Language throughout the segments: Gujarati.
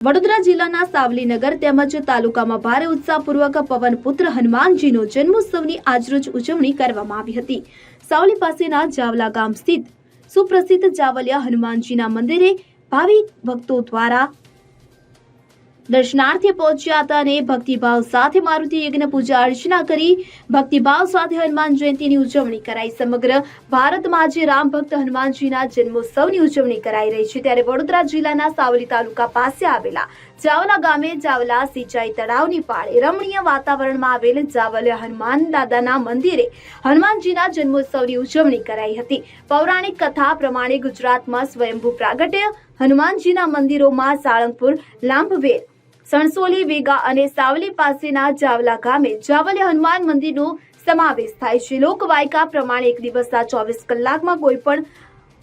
વડોદરા જિલ્લાના સાવલીનગર તેમજ તાલુકામાં ભારે ઉત્સાહપૂર્વક પવનપુત્ર હનુમાનજીનો જન્મોત્સવની આજરોજ ઉજવણી કરવામાં આવી હતી. સાવલી પાસેના જાવલા ગામ સ્થિત સુપ્રસિદ્ધ જાવલિયા હનુમાનજીના મંદિરે ભાવિક ભક્તો દ્વારા દર્શનાર્થે પહોંચ્યા હતા અને ભક્તિભાવ સાથે મારુતિ યજ્ઞ પૂજા અર્ચના કરી. ભક્તિભાવ સાથે હનુમાન જયંતીની ઉજવણી કરાઈ. સમગ્ર ભારતમાં આજે રામ ભક્ત હનુમાનજીના જન્મોત્સવની ઉજવણી કરાઈ રહી છે. ત્યારે વડોદરા જિલ્લાના સાવલી તાલુકા પાસે આવેલા જાવલા ગામે જાવલા સિંચાઈ તળાવની પાળે રમણીય વાતાવરણમાં આવેલ જાવલ હનુમાન દાદાના મંદિરે હનુમાનજીના જન્મોત્સવની ઉજવણી કરાઈ હતી. પૌરાણિક કથા પ્રમાણે ગુજરાતમાં સ્વયંભૂ પ્રાગટ્ય હનુમાનજીના મંદિરોમાં સાળંગપુર લાંભવેલ સણસોલી, વેગા અને સાવલી પાસેના જાવલા ગામે જાવલી હનુમાન મંદિરનો સમાવેશ થાય છે. લોકવાયકા પ્રમાણે એક દિવસના ચોવીસ કલાકમાં કોઈ પણ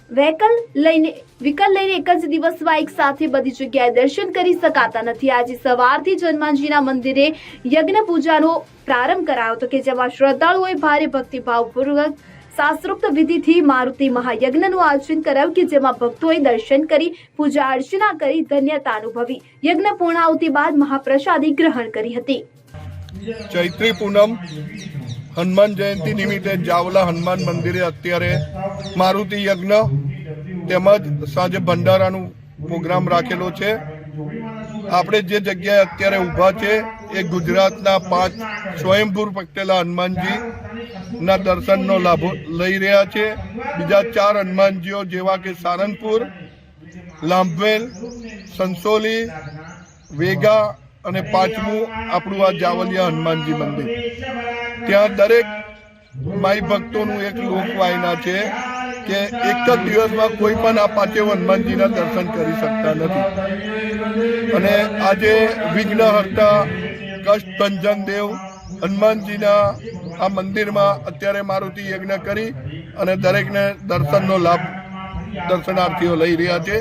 વ્હીકલ લઈને વિકલ લઈને એક જ દિવસમાં એક સાથે બધી જગ્યાએ દર્શન કરી શકાતા નથી. આજે સવારથી હનુમાનજીના મંદિરે યજ્ઞ પૂજાનો પ્રારંભ કરાયો હતો કે જેમાં શ્રદ્ધાળુઓએ ભારે ભક્તિભાવપૂર્વક શાસ્ત્રોક્ત વિધિથી મારુતિ મહાયજ્ઞનું આયોજન કરાયું કે જેમાં ભક્તોએ દર્શન કરી, પૂજા અર્ચના કરી, ધન્યતા અનુભવી. યજ્ઞ પૂર્ણાહુતિ બાદ મહાપ્રસાદી ગ્રહણ કરી હતી. ચૈત્રી પૂનમ, હનુમાન જયંતિ નિમિત્તે જાવલા હનુમાન મંદિરે અત્યારે મારુતિ યજ્ઞ તેમજ સાંજે ભંડારાનું પ્રોગ્રામ રાખેલો છે. આપણે જે જગ્યાએ અત્યારે ઊભા છે એ ગુજરાતના પાંચ સ્વયંભૂ પ્રગટેલા હનુમાનજી ના દર્શનનો લાભો લઈ રહ્યા છે. બીજા ચાર હનુમાનજીઓ જેવા કે સારંગપુર લાંભવેલ સંસોલી, વેગા અને પાંચમું આપણું આ જાવલિયા હનુમાનજી મંદિર. ત્યાં દરેક માઈ ભક્તોનું એક લોકવાયના છે કે એક જ દિવસમાં કોઈ પણ આ પાંચેય હનુમાનજીના દર્શન કરી શકતા નથી. અને આજે વિઘ્નહર્તા કષ્ટભંજન દેવ હનુમાનજીના આ મંદિરમાં અત્યારે મારુતિ યજ્ઞ કરી અને દરેકને દર્શનનો લાભ દર્શનાર્થીઓ લઈ રહ્યા છે.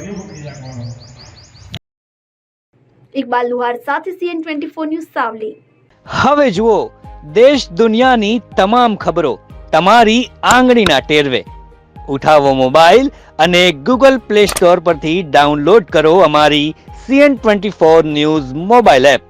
ઇકબાલ લુહાર સાથે CN twenty four news Savli. હવે જુઓ દેશ દુનિયાની તમામ ખબરો તમારી આંગળીના ટેરવે. ઉઠાવો મોબાઈલ અને ગૂગલ પ્લે સ્ટોર પરથી ડાઉનલોડ કરો અમારી CN twenty four news mobile app.